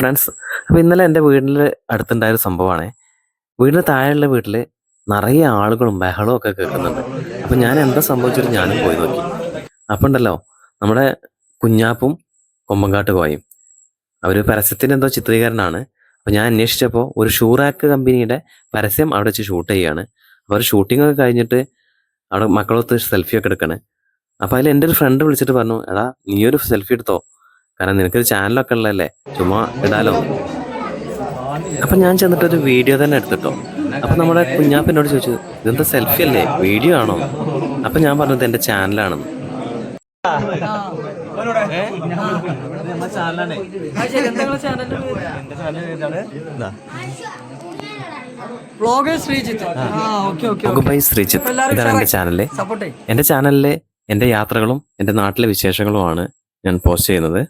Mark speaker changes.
Speaker 1: Friends അപ്പോൾ ഇന്നലെ എന്റെ വീടിന്റെ അടുത്തുണ്ടായ ഒരു സംഭവമാണ്. വീടിന് താഴെയുള്ള വീട്ടിൽ നിറയെ ആളുകളും ബഹളവും ഒക്കെ കേൾക്കുന്നുണ്ട്. അപ്പോൾ ഞാൻ എന്താ സംഭവിച്ചിട്ട് ഞാനും പോയി നോക്കി. അപ്പം ഉണ്ടല്ലോ നമ്മുടെ കുഞ്ഞാപ്പും കൊമ്പങ്കാട്ട് കോയും അവർ പരസ്യത്തിന്റെ എന്തോ ചിത്രീകരണമാണ്. അപ്പോൾ ഞാൻ അന്വേഷിച്ചപ്പോൾ ഒരു ഷൂറാക്ക് കമ്പനിയുടെ പരസ്യം അവിടെ വെച്ച് ഷൂട്ട് ചെയ്യുകയാണ്. അപ്പോൾ അവർ ഷൂട്ടിംഗ് ഒക്കെ കഴിഞ്ഞിട്ട് അവിടെ മക്കളൊത്ത് സെൽഫി ഒക്കെ എടുക്കണേ. അപ്പോൾ അതിൽ എന്റെ ഒരു ഫ്രണ്ട് വിളിച്ചിട്ട് പറഞ്ഞു എടാ നീ ഒരു സെൽഫി എടുത്തോ? കാരണം നിനക്കൊരു ചാനലൊക്കെ ഉള്ളതല്ലേ? ചുമ്മാ ഇടാലോ? അപ്പം ഞാൻ ചെന്നിട്ട് ഒരു വീഡിയോ തന്നെ എടുത്തിട്ടോ. അപ്പം നമ്മുടെ കുഞ്ഞാപ്പനോട് ചോദിച്ചു ഇതെന്താ സെൽഫി അല്ലേ? വീഡിയോ ആണോ? അപ്പം ഞാൻ പറഞ്ഞത് എന്റെ ചാനലാണെന്ന്
Speaker 2: ശ്രീജിത്ത്. ആ. Okay okay
Speaker 1: bye Sreejith. ഇതാണ് എന്റെ ചാനൽ
Speaker 2: സപ്പോർട്ട്
Speaker 1: എന്റെ ചാനലിലെ എന്റെ യാത്രകളും എന്റെ നാട്ടിലെ വിശേഷങ്ങളുമാണ് ഞാൻ പോസ്റ്റ് ചെയ്യുന്നത്.